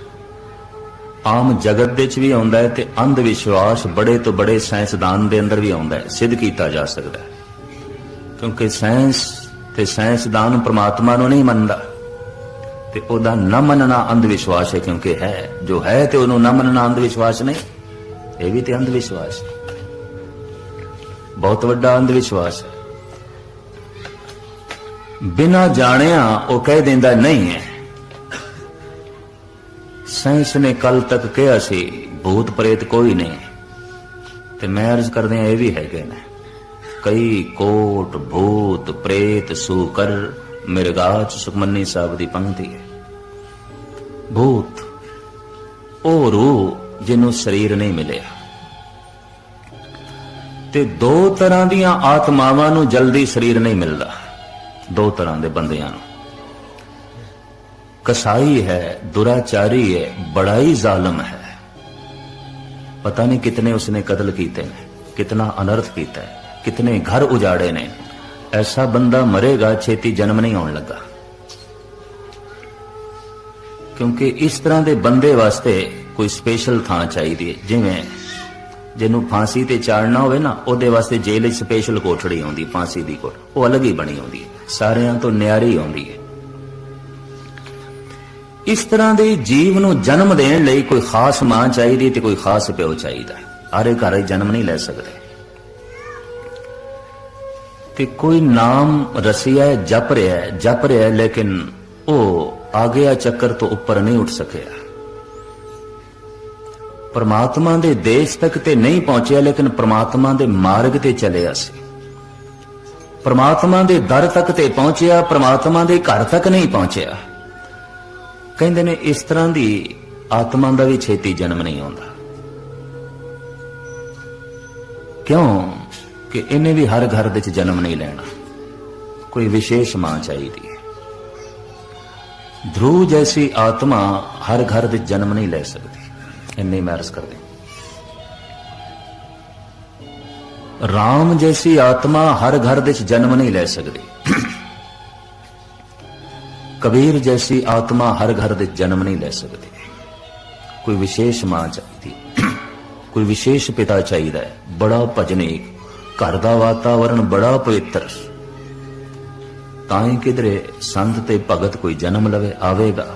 ਆਮ ਜਗਤ ਦੇ ਵਿੱਚ ਵੀ ਆਉਂਦਾ ਹੈ ਤੇ ਅੰਧ ਵਿਸ਼ਵਾਸ ਬੜੇ ਤੋਂ ਬੜੇ ਸਾਇੰਸਦਾਨ ਦੇ ਅੰਦਰ ਵੀ ਆਉਂਦਾ ਹੈ, ਸਿੱਧ ਕੀਤਾ ਜਾ ਸਕਦਾ ਹੈ। ਕਿਉਂਕਿ ਸਾਇੰਸ ਤੇ ਸਾਇੰਸਦਾਨ ਪ੍ਰਮਾਤਮਾ ਨੂੰ ਨਹੀਂ ਮੰਨਦਾ। ਤੇ ਉਹਦਾ ਨਾ ਮੰਨਣਾ ਅੰਧ ਵਿਸ਼ਵਾਸ ਹੈ, ਕਿਉਂਕਿ ਹੈ, ਜੋ ਹੈ ਤੇ ਉਹਨੂੰ ਨਾ ਮੰਨਣਾ ਅੰਧ ਵਿਸ਼ਵਾਸ ਨਹੀਂ, ਇਹ ਵੀ ਤੇ ਅੰਧ ਵਿਸ਼ਵਾਸ ਹੈ। ਬਹੁਤ ਵੱਡਾ ਅੰਧ ਵਿਸ਼ਵਾਸ ਹੈ। ਬਿਨਾ ਜਾਣਿਆ ਉਹ ਕਹਿ ਦਿੰਦਾ, ਨਹੀਂ ਹੈ। ਸਾਇੰਸ ਨੇ ਕੱਲ ਤੱਕ ਕਿਹਾ ਸੀ, ਭੂਤ ਪ੍ਰੇਤ ਕੋਈ ਨਹੀਂ। ਤੇ ਮੈਂ ਅਰਜ਼ ਕਰਦੇ ਆ ਇਹ ਵੀ ਹੈਗੇ ਨੇ। ਕਈ ਕੋਟ, ਭੂਤ, ਪ੍ਰੇਤ, ਸੂਕਰ, ਮਿਰਗਾਚ, ਸੁਖਮਨੀ ਸਾਹਿਬ ਦੀ ਪੰਕਤੀ ਹੈ। ਭੂਤ, ਉਹ ਰੂਹ ਜਿਹਨੂੰ ਸਰੀਰ ਨਹੀਂ ਮਿਲਿਆ। ਤੇ ਦੋ ਤਰ੍ਹਾਂ ਦੀਆਂ ਆਤਮਾਵਾਂ ਨੂੰ ਜਲਦੀ ਸਰੀਰ ਨਹੀਂ ਮਿਲਦਾ। ਦੋ ਤਰ੍ਹਾਂ ਦੇ ਬੰਦਿਆਂ ਨੂੰ। ਕਸਾਈ ਹੈ ਦੁਰਾਚਾਰੀ ਹੈ ਬੜਾ ਹੀ ਜ਼ਾਲਮ ਹੈ ਪਤਾ ਨਹੀਂ ਕਿਤਨੇ ਉਸਨੇ ਕਤਲ ਕੀਤੇ ਨੇ ਕਿਤਨਾ ਅਨਰਥ ਕੀਤਾ ਹੈ ਕਿਤਨੇ ਘਰ ਉਜਾੜੇ ਨੇ ਐਸਾ ਬੰਦਾ ਮਰੇਗਾ ਛੇਤੀ ਜਨਮ ਨਹੀਂ ਆਉਣ ਲੱਗਾ ਕਿਉਂਕਿ ਇਸ ਤਰ੍ਹਾਂ ਦੇ ਬੰਦੇ ਵਾਸਤੇ ਕੋਈ ਸਪੈਸ਼ਲ ਥਾਂ ਚਾਹੀਦੀ ਹੈ ਜਿਵੇਂ ਜਿਹਨੂੰ ਫਾਂਸੀ ਤੇ ਚਾੜਨਾ ਹੋਵੇ ਨਾ ਉਹਦੇ ਵਾਸਤੇ ਜੇਲ੍ਹ ਵਿੱਚ ਸਪੈਸ਼ਲ ਕੋਠੜੀ ਆਉਂਦੀ ਫਾਂਸੀ ਦੀ ਕੋਠ ਉਹ ਅਲੱਗ ਹੀ ਬਣੀ ਆਉਂਦੀ ਹੈ ਸਾਰਿਆਂ ਤੋਂ ਨਿਆਰੀ ਆਉਂਦੀ ਹੈ ਇਸ ਤਰ੍ਹਾਂ ਦੇ ਜੀਵ ਨੂੰ ਜਨਮ ਦੇਣ ਲਈ ਕੋਈ ਖਾਸ ਮਾਂ ਚਾਹੀਦੀ ਤੇ ਕੋਈ ਖਾਸ ਪਿਓ ਚਾਹੀਦਾ। ਹਰੇ ਘਰ ਜਨਮ ਨਹੀਂ ਲੈ ਸਕਦੇ। ਤੇ ਕੋਈ ਨਾਮ ਰਸਿਆ ਜਪ ਰਿਹਾ ਹੈ, ਜਪ ਰਿਹਾ ਹੈ, ਲੇਕਿਨ ਉਹ ਆਗਿਆ ਚੱਕਰ ਤੋਂ ਉੱਪਰ ਨਹੀਂ ਉੱਠ ਸਕਿਆ। ਪਰਮਾਤਮਾ ਦੇ ਦੇਸ਼ ਤੱਕ ਤੇ ਨਹੀਂ ਪਹੁੰਚਿਆ ਲੇਕਿਨ ਪਰਮਾਤਮਾ ਦੇ ਮਾਰਗ ਤੇ ਚੱਲਿਆ ਸੀ। ਪਰਮਾਤਮਾ ਦੇ ਦਰ ਤੱਕ ਤੇ ਪਹੁੰਚਿਆ ਪਰਮਾਤਮਾ ਦੇ ਘਰ ਤੱਕ ਨਹੀਂ ਪਹੁੰਚਿਆ। ਕਹਿੰਦੇ ਨੇ ਇਸ ਤਰ੍ਹਾਂ ਦੀ ਆਤਮਾ ਦਾ ਵੀ ਛੇਤੀ ਜਨਮ ਨਹੀਂ ਆਉਂਦਾ। ਕਿਉਂ ਕਿ ਇਹਨੇ ਵੀ ਹਰ ਘਰ ਵਿੱਚ ਜਨਮ ਨਹੀਂ ਲੈਣਾ? ਕੋਈ ਵਿਸ਼ੇਸ਼ ਮਾਂ ਚਾਹੀਦੀ ਹੈ। ਧਰੂ ਜੈਸੀ ਆਤਮਾ ਹਰ ਘਰ ਵਿੱਚ ਜਨਮ ਨਹੀਂ ਲੈ ਸਕਦੀ। ਇੰਨੇ ਮੈਰਸ ਕਰਦੇ ਰਾਮ ਜੈਸੀ ਆਤਮਾ ਹਰ ਘਰ ਵਿੱਚ ਜਨਮ ਨਹੀਂ ਲੈ ਸਕਦੀ। ਕਬੀਰ ਜੈਸੀ ਆਤਮਾ ਹਰ ਘਰ ਦੇ ਜਨਮ ਨਹੀਂ ਲੈ ਸਕਦੀ। ਕੋਈ ਵਿਸ਼ੇਸ਼ ਮਾਂ ਚਾਹੀਦੀ ਕੋਈ ਵਿਸ਼ੇਸ਼ ਪਿਤਾ ਚਾਹੀਦਾ ਹੈ। ਬੜਾ ਭਜਨੀਕ ਘਰ ਦਾ ਵਾਤਾਵਰਣ ਬੜਾ ਪਵਿੱਤਰ। ਤਾਂ ਹੀ ਕਿਧਰੇ ਸੰਤ ਤੇ ਭਗਤ ਕੋਈ ਜਨਮ ਲਵੇ, ਆਵੇਗਾ।